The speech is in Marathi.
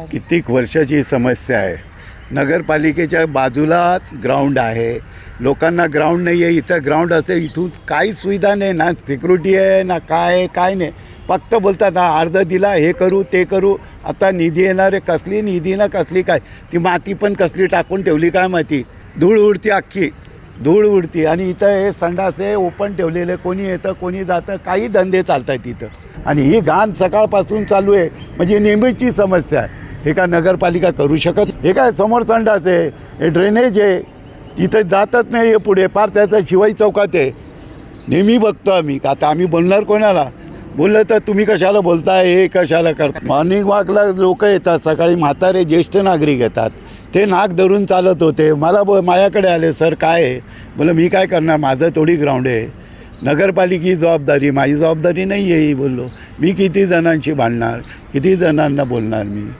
कित्येक वर्षाची समस्या आहे. नगरपालिकेच्या बाजूलाच ग्राउंड आहे. लोकांना ग्राउंड नाही आहे इथं ग्राउंड असेल इथून काही सुविधा नाही ना सिक्युरिटी आहे ना काय आहे काय नाही. फक्त बोलतात हा अर्ज दिला हे करू ते करू. आता निधी येणार आहे कसली निधी ना कसली काय? ती माती पण कसली टाकून ठेवली काय माहिती? धूळ उडती अख्खी धूळ उडती. आणि इथं हे संडासे ओपन ठेवलेले कोणी येतं कोणी जातं काही धंदे चालत आहेत इथं. आणि ही घाण सकाळपासून चालू आहे. म्हणजे नेहमीची समस्या आहे. हे का नगरपालिका करू शकत? हे काय समोर संडास आहे? हे ड्रेनेज आहे? तिथे जातच नाही हे पुढे. फार त्याचा शिवाई चौकात आहे. नेहमी बघतो आम्ही. का आता आम्ही बोलणार कोणाला? बोललं तर तुम्ही कशाला बोलताय? हे कशाला करता मॉर्निंग वॉकला लोक येतात. सकाळी म्हातारे ज्येष्ठ नागरिक येतात. ते नाक धरून चालत होते. मला ब माझ्याकडे आले सर काय आहे? बोलं मी काय करणार? माझं थोडी ग्राउंड आहे. नगरपालिकेची जबाबदारी माझी जबाबदारी नाही आहे ही बोललो. मी किती जणांशी भांडणार? किती जणांना बोलणार मी?